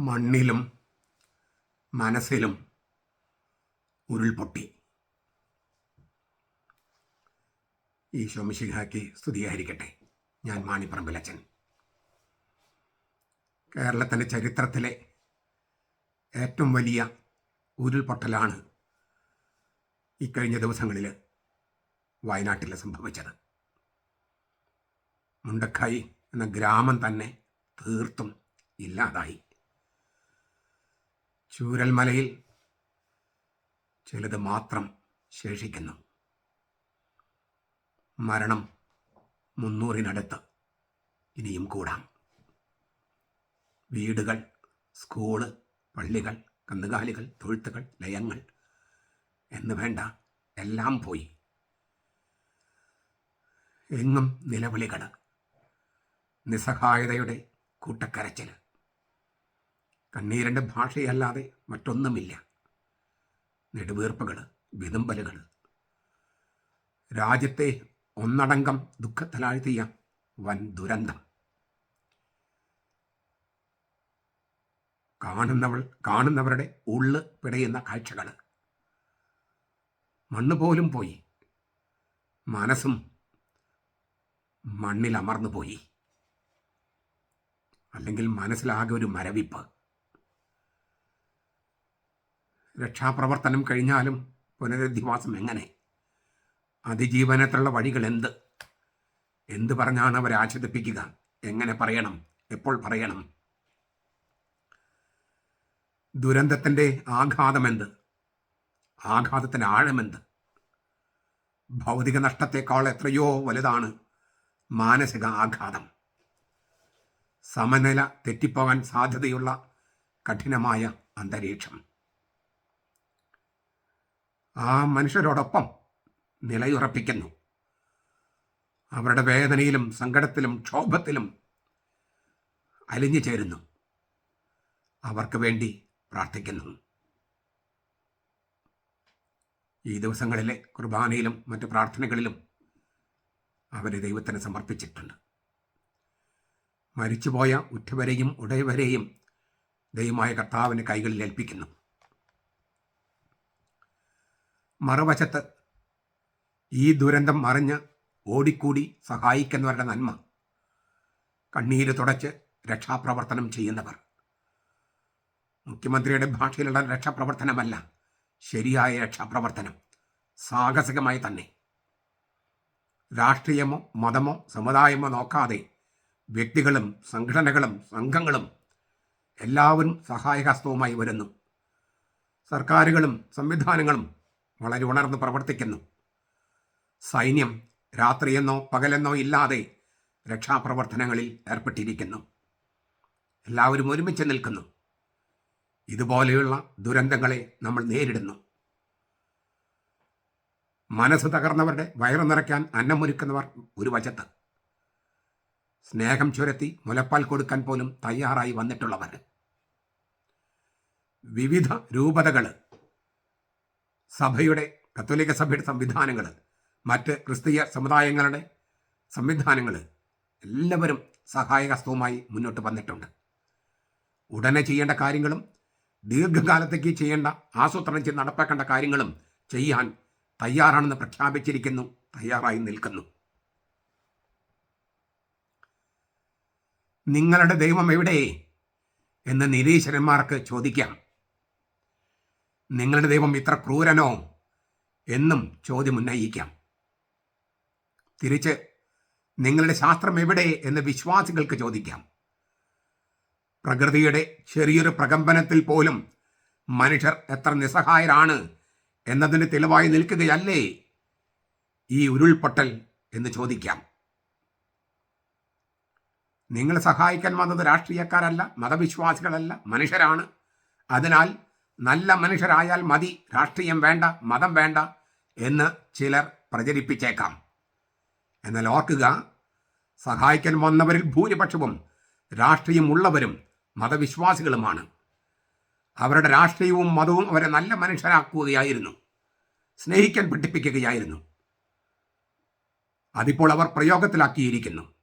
മണ്ണിലും മനസ്സിലും ഉരുൾപൊട്ടി. ഈ മിശിഹാക്കി സ്തുതിയായിരിക്കട്ടെ. ഞാൻ മാണിപ്പറമ്പിലച്ചൻ കേരളത്തിന്റെ ചരിത്രത്തിലെ ഏറ്റവും വലിയ ഉരുൾപൊട്ടലാണ് ഇക്കഴിഞ്ഞ ദിവസങ്ങളിൽ വയനാട്ടിൽ സംഭവിച്ചത്. മുണ്ടക്കായി എന്ന ഗ്രാമം തന്നെ തീർത്തും ഇല്ലാതായി. ചൂരൽമലയിൽ ചിലത് മാത്രം ശേഷിക്കുന്നു. മരണം മുന്നൂറിനടുത്ത് ഇനിയും കൂടാം. വീടുകൾ സ്കൂൾ പള്ളികൾ കന്നുകാലികൾ തൊഴുത്തുകൾ ലയങ്ങൾ എന്ന് വേണ്ട എല്ലാം പോയി. എങ്ങും നിലവിളികൾ നിസ്സഹായതയുടെ കൂട്ടക്കരച്ചിൽ കണ്ണീരിന്റെ ഭാഷയല്ലാതെ മറ്റൊന്നുമില്ല. നെടുവീർപ്പുകൾ വിതുമ്പലുകൾ രാജ്യത്തെ ഒന്നടങ്കം ദുഃഖത്തിലാഴ്ത്തിയ വൻ ദുരന്തം. കാണുന്നവൾ കാണുന്നവരുടെ ഉള്ള് പിടയുന്ന കാഴ്ചകൾ മണ്ണ് പോലും പോയി. മനസ്സും മണ്ണിൽ അമർന്നു പോയി അല്ലെങ്കിൽ മനസ്സിലാകെ ഒരു മരവിപ്പ്. രക്ഷാപ്രവർത്തനം കഴിഞ്ഞാലും പുനരധിവാസം എങ്ങനെ? അതിജീവനത്തിലുള്ള വഴികൾ എന്ത്? എന്ത് പറഞ്ഞാണ് അവരെ ആശ്വസിപ്പിക്കുക എങ്ങനെ പറയണം? എപ്പോൾ പറയണം? ദുരന്തത്തിന്റെ ആഘാതമെന്ത് ആഘാതത്തിന്റെ ആഴമെന്ത് ഭൗതിക നഷ്ടത്തെക്കാൾ എത്രയോ വലുതാണ് മാനസിക ആഘാതം. സമനില തെറ്റിപ്പോകാൻ സാധ്യതയുള്ള കഠിനമായ അന്തരീക്ഷം. ആ മനുഷ്യരോടൊപ്പം നിലയുറപ്പിക്കുന്നു. അവരുടെ വേദനയിലും സങ്കടത്തിലും ക്ഷോഭത്തിലും അലിഞ്ഞു ചേരുന്നു. അവർക്ക് വേണ്ടി പ്രാർത്ഥിക്കുന്നു. ഈ ദിവസങ്ങളിലെ കുർബാനയിലും മറ്റ് പ്രാർത്ഥനകളിലും അവരെ ദൈവത്തിന് സമർപ്പിച്ചിട്ടുണ്ട്. മരിച്ചുപോയ ഉറ്റവരെയും ഉടയവരെയും ദൈവമായ കർത്താവിന് കൈകളിൽ ഏൽപ്പിക്കുന്നു. മറുവശത്ത് ഈ ദുരന്തം മറിഞ്ഞ് ഓടിക്കൂടി സഹായിക്കുന്നവരുടെ നന്മ. കണ്ണീര് തുടച്ച് രക്ഷാപ്രവർത്തനം ചെയ്യുന്നവർ. മുഖ്യമന്ത്രിയുടെ ഭാഷയിലുള്ള രക്ഷാപ്രവർത്തനമല്ല ശരിയായ രക്ഷാപ്രവർത്തനം. സാഹസികമായി തന്നെ. രാഷ്ട്രീയമോ മതമോ സമുദായമോ നോക്കാതെ വ്യക്തികളും സംഘടനകളും സംഘങ്ങളും എല്ലാവരും സഹായഹസ്തവുമായി വരുന്നു. സർക്കാരുകളും സംവിധാനങ്ങളും വളരെ ഉണർന്ന് പ്രവർത്തിക്കുന്നു. സൈന്യം രാത്രിയെന്നോ പകലെന്നോ ഇല്ലാതെ രക്ഷാപ്രവർത്തനങ്ങളിൽ ഏർപ്പെട്ടിരിക്കുന്നു. എല്ലാവരും ഒരുമിച്ച് നിൽക്കുന്നു. ഇതുപോലെയുള്ള ദുരന്തങ്ങളെ നമ്മൾ നേരിടുന്നു. മനസ്സ് തകർന്നവരുടെ വയറു നിറയ്ക്കാൻ അന്നമൊരുക്കുന്നവർ ഒരു വശത്ത്. സ്നേഹം ചുരത്തി മുലപ്പാൽ കൊടുക്കാൻ പോലും തയ്യാറായി വന്നിട്ടുള്ളവർ. വിവിധ രൂപതകൾ സഭയുടെ കത്തോലിക്ക സഭയുടെ സംവിധാനങ്ങൾ മറ്റ് ക്രിസ്തീയ സമുദായങ്ങളുടെ സംവിധാനങ്ങൾ എല്ലാവരും സഹായഹസ്തവുമായി മുന്നോട്ട് വന്നിട്ടുണ്ട്. ഉടനെ ചെയ്യേണ്ട കാര്യങ്ങളും ദീർഘകാലത്തേക്ക് ചെയ്യേണ്ട ആസൂത്രണം ചെയ്ത് നടപ്പാക്കേണ്ട കാര്യങ്ങളും ചെയ്യാൻ തയ്യാറാണെന്ന് പ്രഖ്യാപിച്ചിരിക്കുന്നു തയ്യാറായി നിൽക്കുന്നു. നിങ്ങളുടെ ദൈവം എവിടെ? എന്ന് നിരീശ്വരന്മാർക്ക് ചോദിക്കാം. നിങ്ങളുടെ ദൈവം ഇത്ര ക്രൂരനോ എന്നും ചോദ്യം ഉന്നയിക്കാം. തിരിച്ച് നിങ്ങളുടെ ശാസ്ത്രം എവിടെ എന്ന് വിശ്വാസികൾക്ക് ചോദിക്കാം. പ്രകൃതിയുടെ ചെറിയൊരു പ്രകമ്പനത്തിൽ പോലും മനുഷ്യർ എത്ര നിസ്സഹായരാണ് എന്നതിന് തെളിവായി നിൽക്കുകയല്ലേ ഈ ഉരുൾപൊട്ടൽ എന്ന് ചോദിക്കാം. നിങ്ങൾ സഹായിക്കാൻ വന്നത് രാഷ്ട്രീയക്കാരല്ല മതവിശ്വാസികളല്ല മനുഷ്യരാണ്. അതിനാൽ നല്ല മനുഷ്യരായാൽ മതി രാഷ്ട്രീയം വേണ്ട മതം വേണ്ട എന്ന് ചിലർ പ്രചരിപ്പിച്ചേക്കാം. എന്നാൽ ഓർക്കുക സഹായിക്കാൻ വന്നവരിൽ ഭൂരിപക്ഷവും രാഷ്ട്രീയമുള്ളവരും മതവിശ്വാസികളുമാണ്. അവരുടെ രാഷ്ട്രീയവും മതവും അവരെ നല്ല മനുഷ്യരാക്കുകയായിരുന്നു സ്നേഹിക്കാൻ പഠിപ്പിക്കുകയായിരുന്നു. അതിപ്പോൾ അവർ പ്രയോഗത്തിലാക്കിയിരിക്കുന്നു.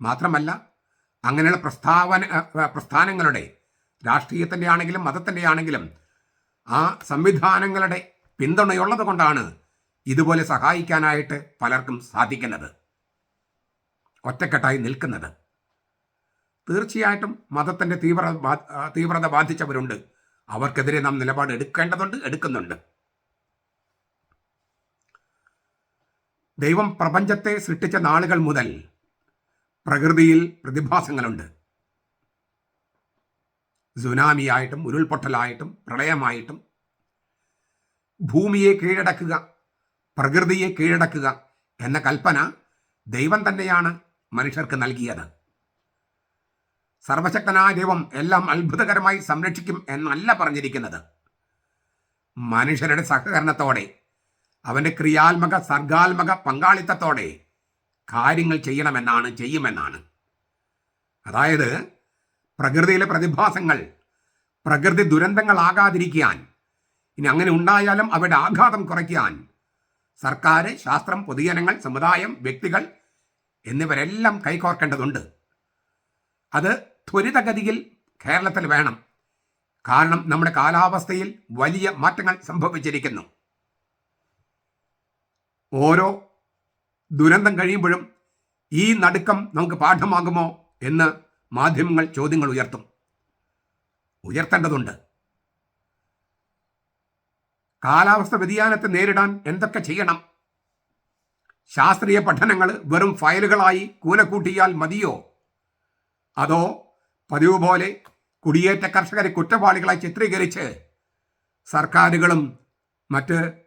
മാത്രമല്ല അങ്ങനെയുള്ള പ്രസ്താവന പ്രസ്ഥാനങ്ങളുടെ രാഷ്ട്രീയത്തിന്റെ ആണെങ്കിലും മതത്തിന്റെ ആണെങ്കിലും ആ സംവിധാനങ്ങളുടെ പിന്തുണയുള്ളത് കൊണ്ടാണ് ഇതുപോലെ സഹായിക്കാനായിട്ട് പലർക്കും സാധിക്കുന്നത്. ഒറ്റക്കെട്ടായി നിൽക്കുന്നത്. തീർച്ചയായിട്ടും മതത്തിന്റെ തീവ്ര തീവ്രത ബാധിച്ചവരുണ്ട്. അവർക്കെതിരെ നാം നിലപാട് എടുക്കേണ്ടതുണ്ട് എടുക്കുന്നുണ്ട്. ദൈവം പ്രപഞ്ചത്തെ സൃഷ്ടിച്ച നാളുകൾ മുതൽ പ്രകൃതിയിൽ പ്രതിഭാസങ്ങളുണ്ട്. സുനാമിയായിട്ടും ഉരുൾപൊട്ടലായിട്ടും പ്രളയമായിട്ടും ഭൂമിയെ കീഴടക്കുക പ്രകൃതിയെ കീഴടക്കുക എന്ന കൽപ്പന ദൈവം തന്നെയാണ് മനുഷ്യർക്ക് നൽകിയത്. സർവശക്തനായ ദൈവം എല്ലാം അത്ഭുതകരമായി സംരക്ഷിക്കും എന്നല്ല പറഞ്ഞിരിക്കുന്നത്. മനുഷ്യരുടെ സഹകരണത്തോടെ അവന്റെ ക്രിയാത്മക സർഗാത്മക പങ്കാളിത്തത്തോടെ കാര്യങ്ങൾ ചെയ്യണമെന്നാണ് ചെയ്യുമെന്നാണ്. അതായത് പ്രകൃതിയിലെ പ്രതിഭാസങ്ങൾ പ്രകൃതി ദുരന്തങ്ങളാകാതിരിക്കാൻ ഇനി അങ്ങനെ ഉണ്ടായാലും അവയുടെ ആഘാതം കുറയ്ക്കാൻ സർക്കാർ ശാസ്ത്രം പൊതുജനങ്ങൾ സമുദായം വ്യക്തികൾ എന്നിവരെല്ലാം കൈകോർക്കേണ്ടതുണ്ട്. അത് ത്വരിതഗതിയിൽ കേരളത്തിൽ വേണം. കാരണം നമ്മുടെ കാലാവസ്ഥയിൽ വലിയ മാറ്റങ്ങൾ സംഭവിച്ചിരിക്കുന്നു. ഓരോ ദുരന്തം കഴിയുമ്പോഴും ഈ നടുക്കം നമുക്ക് പാഠമാകുമോ എന്ന് മാധ്യമങ്ങൾ ചോദ്യങ്ങൾ ഉയർത്തും. ഉയർത്തേണ്ടതുണ്ട്. കാലാവസ്ഥ വ്യതിയാനത്തെ നേരിടാൻ എന്തൊക്കെ ചെയ്യണം? ശാസ്ത്രീയ പഠനങ്ങൾ വെറും ഫയലുകളായി കൂലക്കൂട്ടിയാൽ മതിയോ? അതോ പതിവ് പോലെ കുടിയേറ്റ കർഷകരെ കുറ്റവാളികളായി ചിത്രീകരിച്ച് സർക്കാരുകളും മറ്റ്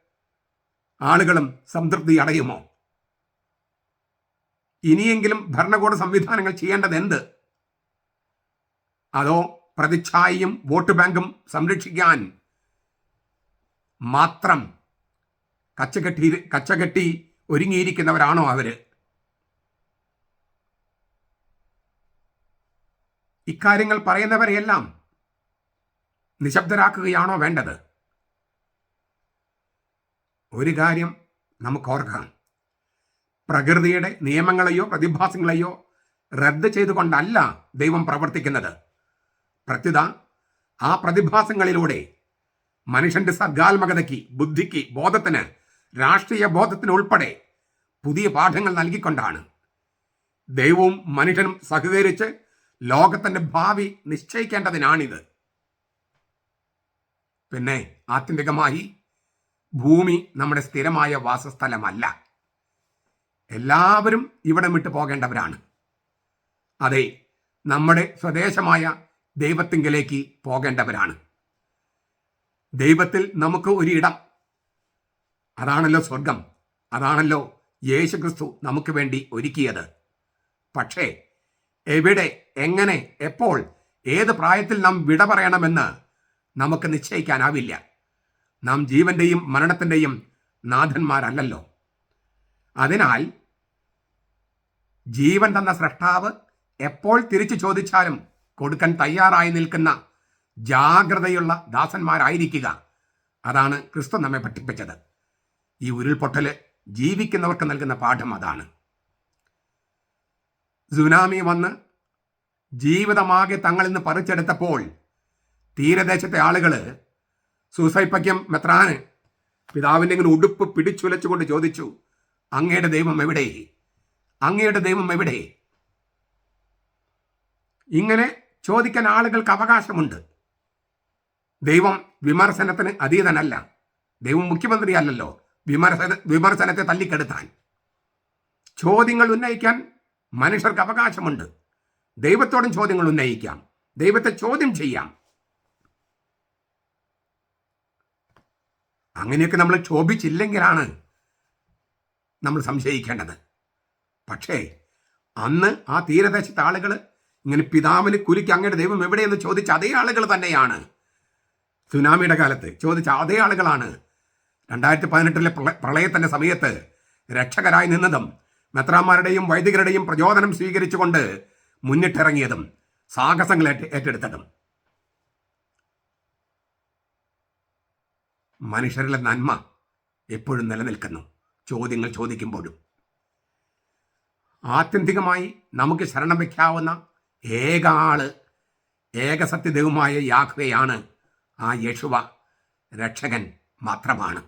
ആളുകളും സംതൃപ്തി അടയുമോ? ഇനിയെങ്കിലും ഭരണകൂട സംവിധാനങ്ങൾ ചെയ്യേണ്ടത് എന്ത് അതോ പ്രതിച്ഛായയും വോട്ട് ബാങ്കും സംരക്ഷിക്കാൻ മാത്രം കച്ചകെട്ടി കച്ചകെട്ടി ഒരുങ്ങിയിരിക്കുന്നവരാണോ അവർ? ഇക്കാര്യങ്ങൾ പറയുന്നവരെയെല്ലാം നിശബ്ദരാക്കുകയാണോ വേണ്ടത്? ഒരു കാര്യം നമുക്ക് ഓർക്കാം പ്രകൃതിയുടെ നിയമങ്ങളെയോ പ്രതിഭാസങ്ങളെയോ റദ്ദ് ചെയ്തുകൊണ്ടല്ല ദൈവം പ്രവർത്തിക്കുന്നത്. പ്രത്യുത ആ പ്രതിഭാസങ്ങളിലൂടെ മനുഷ്യന്റെ സർഗാത്മകതയ്ക്ക് ബുദ്ധിക്ക് ബോധത്തിന് രാഷ്ട്രീയ ബോധത്തിന് ഉൾപ്പെടെ പുതിയ പാഠങ്ങൾ നൽകിക്കൊണ്ടാണ്. ദൈവവും മനുഷ്യനും സഹകരിച്ച് ലോകത്തിന്റെ ഭാവി നിശ്ചയിക്കേണ്ടതിനാണിത്. പിന്നെ ആത്യന്തികമായി ഭൂമി നമ്മുടെ സ്ഥിരമായ വാസസ്ഥലമല്ല. എല്ലാവരും ഇവിടെ വിട്ടു പോകേണ്ടവരാണ്. അതെ നമ്മുടെ സ്വദേശമായ ദൈവത്തിങ്കിലേക്ക് പോകേണ്ടവരാണ്. ദൈവത്തിൽ നമുക്ക് ഒരു ഇടം അതാണല്ലോ സ്വർഗം. അതാണല്ലോ യേശുക്രിസ്തു നമുക്ക് വേണ്ടി ഒരുക്കിയത്. പക്ഷേ എവിടെ എങ്ങനെ എപ്പോൾ ഏത് പ്രായത്തിൽ നാം വിട പറയണമെന്ന് നമുക്ക് നിശ്ചയിക്കാനാവില്ല. നാം ജീവന്റെയും മരണത്തിന്റെയും നാഥന്മാരല്ലല്ലോ. അതിനാൽ ജീവൻ തന്ന സൃഷ്ടാവ് എപ്പോൾ തിരിച്ചു ചോദിച്ചാലും കൊടുക്കാൻ തയ്യാറായി നിൽക്കുന്ന ജാഗ്രതയുള്ള ദാസന്മാരായിരിക്കുക. അതാണ് ക്രിസ്തു നമ്മെ പഠിപ്പിച്ചത്. ഈ ഉരുൾപൊട്ടൽ ജീവിക്കുന്നവർക്ക് നൽകുന്ന പാഠം അതാണ്. സുനാമി വന്ന് ജീവിതമാകെ തങ്ങളിൽ നിന്ന് പറിച്ചെടുത്തപ്പോൾ തീരദേശത്തെ ആളുകൾ സൂസൈപ്പക്യം മെത്രാന് പിതാവിന്റെ ഇങ്ങനെ ഉടുപ്പ് പിടിച്ചുലച്ചുകൊണ്ട് ചോദിച്ചു അങ്ങയുടെ ദൈവം എവിടെ? അങ്ങയുടെ ദൈവം എവിടെ? ഇങ്ങനെ ചോദിക്കാൻ ആളുകൾക്ക് അവകാശമുണ്ട്. ദൈവം വിമർശനത്തിന് അതീതനല്ല. ദൈവം മുഖ്യമന്ത്രി അല്ലല്ലോ വിമർശന വിമർശനത്തെ തല്ലിക്കെടുത്താൻ. ചോദ്യങ്ങൾ ഉന്നയിക്കാൻ മനുഷ്യർക്ക് അവകാശമുണ്ട്. ദൈവത്തോടും ചോദ്യങ്ങൾ ഉന്നയിക്കാം. ദൈവത്തെ ചോദ്യം ചെയ്യാം. അങ്ങനെയൊക്കെ നമ്മൾ ക്ഷോഭിച്ചില്ലെങ്കിലാണ് നമ്മൾ സംശയിക്കേണ്ടത്. പക്ഷേ അന്ന് ആ തീരദേശത്തെ ആളുകൾ ഇങ്ങനെ പിതാവിന് കുലിക്ക് അങ്ങയുടെ ദൈവം എവിടെയെന്ന് ചോദിച്ച അതേ ആളുകൾ തന്നെയാണ്. സുനാമിയുടെ കാലത്ത് ചോദിച്ച അതേ ആളുകളാണ്. രണ്ടായിരത്തി പതിനെട്ടിലെ പ്രളയത്തിന്റെ സമയത്ത് രക്ഷകരായി നിന്നതും മെത്രാന്മാരുടെയും വൈദികരുടെയും പ്രചോദനം സ്വീകരിച്ചുകൊണ്ട് മുന്നിട്ടിറങ്ങിയതും സാഹസങ്ങൾ ഏറ്റെടുത്തതും. മനുഷ്യരിലെ നന്മ എപ്പോഴും നിലനിൽക്കുന്നു. ചോദ്യങ്ങൾ ചോദിക്കുമ്പോഴും. ആത്യന്തികമായി നമുക്ക് ശരണം വയ്ക്കാവുന്ന ഏക ആൾ ഏകസത്യദൈവമായ യാഹ്വയാണ് ആ യേശുവ രക്ഷകൻ മാത്രമാണ്.